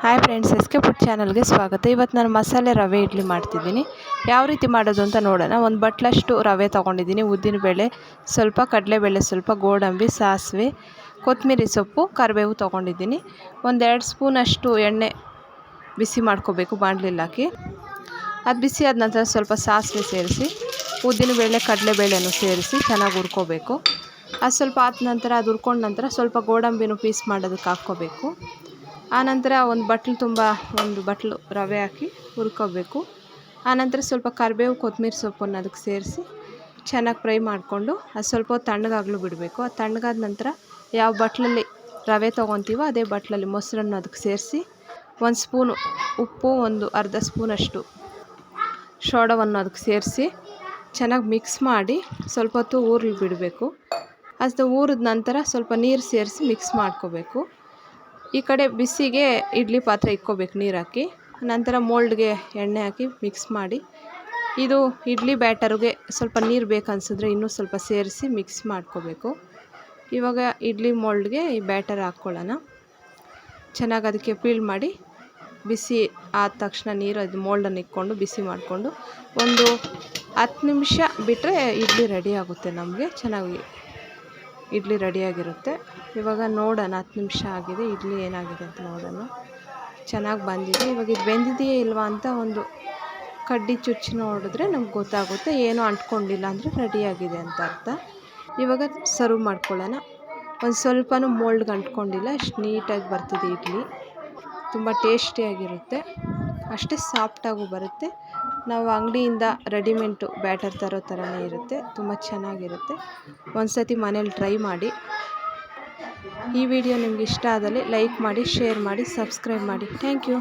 Hi friends S K food ಚಾನಲ್ಗೆ ಸ್ವಾಗತ. ಇವತ್ತು ನಾನು ಮಸಾಲೆ ರವೆ ಇಡ್ಲಿ ಮಾಡ್ತಿದ್ದೀನಿ. ಯಾವ ರೀತಿ ಮಾಡೋದು ಅಂತ ನೋಡೋಣ. ಒಂದು ಬಟ್ಲಷ್ಟು ರವೆ ತೊಗೊಂಡಿದ್ದೀನಿ. ಉದ್ದಿನಬೇಳೆ ಸ್ವಲ್ಪ ಕಡಲೆಬೇಳೆ ಸ್ವಲ್ಪ, ಗೋಡಂಬಿ, ಸಾಸಿವೆ, ಕೊತ್ತಂಬರಿ ಸೊಪ್ಪು, ಕರಿಬೇವು ತೊಗೊಂಡಿದ್ದೀನಿ. ಒಂದೆರಡು ಸ್ಪೂನಷ್ಟು ಎಣ್ಣೆ ಬಿಸಿ ಮಾಡ್ಕೋಬೇಕು ಬಾಣಲಿಲ್ಲ ಹಾಕಿ. ಅದು ಬಿಸಿ ಆದ ನಂತರ ಸ್ವಲ್ಪ ಸಾಸಿವೆ ಸೇರಿಸಿ ಉದ್ದಿನಬೇಳೆ ಕಡಲೆಬೇಳೆನೂ ಸೇರಿಸಿ ಚೆನ್ನಾಗಿ ಹುರ್ಕೋಬೇಕು. ಅದು ಸ್ವಲ್ಪ ಆದ ನಂತರ, ಅದು ಹುರ್ಕೊಂಡ ನಂತರ ಸ್ವಲ್ಪ ಗೋಡಂಬಿನೂ ಪೀಸ್ ಮಾಡೋದಕ್ಕೆ ಹಾಕ್ಕೋಬೇಕು. ಆನಂತರ ಒಂದು ಬಟ್ಲು ತುಂಬ, ಒಂದು ಬಟ್ಲು ರವೆ ಹಾಕಿ ಹುರ್ಕೋಬೇಕು. ಆನಂತರ ಸ್ವಲ್ಪ ಕರಿಬೇವು, ಕೊತ್ತಂಬರಿ ಸೊಪ್ಪನ್ನು ಅದಕ್ಕೆ ಸೇರಿಸಿ ಚೆನ್ನಾಗಿ ಫ್ರೈ ಮಾಡಿಕೊಂಡು ಅದು ಸ್ವಲ್ಪ ಹೊತ್ತು ತಣ್ಣಗಾಗಲು ಬಿಡಬೇಕು. ಅದು ತಣ್ಣಗಾದ ನಂತರ ಯಾವ ಬಟ್ಲಲ್ಲಿ ರವೆ ತೊಗೊತೀವೋ ಅದೇ ಬಟ್ಲಲ್ಲಿ ಮೊಸರನ್ನು ಅದಕ್ಕೆ ಸೇರಿಸಿ ಒಂದು ಸ್ಪೂನು ಉಪ್ಪು, ಒಂದು ಅರ್ಧ ಸ್ಪೂನಷ್ಟು ಸೋಡವನ್ನು ಅದಕ್ಕೆ ಸೇರಿಸಿ ಚೆನ್ನಾಗಿ ಮಿಕ್ಸ್ ಮಾಡಿ ಸ್ವಲ್ಪ ಹೊತ್ತು ಊರ್ಲಿ ಬಿಡಬೇಕು. ಅದು ಊರಿದ ನಂತರ ಸ್ವಲ್ಪ ನೀರು ಸೇರಿಸಿ ಮಿಕ್ಸ್ ಮಾಡ್ಕೋಬೇಕು. ಈ ಕಡೆ ಬಿಸಿಗೆ ಇಡ್ಲಿ ಪಾತ್ರೆ ಇಕ್ಕೋಬೇಕು ನೀರು ಹಾಕಿ. ನಂತರ ಮೋಲ್ಡ್ಗೆ ಎಣ್ಣೆ ಹಾಕಿ ಮಿಕ್ಸ್ ಮಾಡಿ. ಇದು ಇಡ್ಲಿ ಬ್ಯಾಟರ್ಗೆ ಸ್ವಲ್ಪ ನೀರು ಬೇಕನ್ಸಿದ್ರೆ ಇನ್ನೂ ಸ್ವಲ್ಪ ಸೇರಿಸಿ ಮಿಕ್ಸ್ ಮಾಡ್ಕೋಬೇಕು. ಇವಾಗ ಇಡ್ಲಿ ಮೋಲ್ಡ್ಗೆ ಈ ಬ್ಯಾಟರ್ ಹಾಕ್ಕೊಳ್ಳೋಣ. ಚೆನ್ನಾಗಿ ಅದಕ್ಕೆ ಪೀಲ್ ಮಾಡಿ ಬಿಸಿ ಆದ ತಕ್ಷಣ ನೀರು ಅದು ಮೋಲ್ಡನ್ನು ಇಕ್ಕೊಂಡು ಬಿಸಿ ಮಾಡಿಕೊಂಡು ಒಂದು ಹತ್ತು ನಿಮಿಷ ಬಿಟ್ಟರೆ ಇಡ್ಲಿ ರೆಡಿ ಆಗುತ್ತೆ ನಮಗೆ. ಚೆನ್ನಾಗಿ ಇಡ್ಲಿ ರೆಡಿಯಾಗಿರುತ್ತೆ. ಇವಾಗ ನೋಡೋಣ, ಹತ್ತು ನಿಮಿಷ ಆಗಿದೆ, ಇಡ್ಲಿ ಏನಾಗಿದೆ ಅಂತ ನೋಡೋಣ. ಚೆನ್ನಾಗಿ ಬಂದಿದೆ. ಇವಾಗ ಇದು ಬೆಂದಿದೆಯೇ ಇಲ್ವಾ ಅಂತ ಒಂದು ಕಡ್ಡಿ ಚುಚ್ಚಿ ನೋಡಿದ್ರೆ ನಮ್ಗೆ ಗೊತ್ತಾಗುತ್ತೆ. ಏನೂ ಅಂಟ್ಕೊಂಡಿಲ್ಲ ಅಂದರೆ ರೆಡಿಯಾಗಿದೆ ಅಂತ ಅರ್ಥ. ಇವಾಗ ಸರ್ವ್ ಮಾಡ್ಕೊಳ್ಳೋಣ. ಒಂದು ಸ್ವಲ್ಪನೂ ಮೋಲ್ಡ್ಗೆ ಅಂಟ್ಕೊಂಡಿಲ್ಲ. ಅಷ್ಟು ನೀಟಾಗಿ ಬರ್ತಿದೆ ಇಡ್ಲಿ. ತುಂಬ ಟೇಸ್ಟಿಯಾಗಿರುತ್ತೆ. ಅಷ್ಟೇ ಸಾಫ್ಟಾಗೂ ಬರುತ್ತೆ. ನಾವು ಅಂಗಡಿಯಿಂದ ರೆಡಿಮೆಂಟು ಬ್ಯಾಟರ್ ತರೋ ಥರನೇ ಇರುತ್ತೆ. ತುಂಬ ಚೆನ್ನಾಗಿರುತ್ತೆ. ಒಂದು ಸತಿ ಮನೇಲಿ ಟ್ರೈ ಮಾಡಿ. ಈ ವಿಡಿಯೋ ನಿಮ್ಗೆ ಇಷ್ಟ ಆದಲ್ಲಿ ಲೈಕ್ ಮಾಡಿ, ಶೇರ್ ಮಾಡಿ, ಸಬ್ಸ್ಕ್ರೈಬ್ ಮಾಡಿ. Thank you.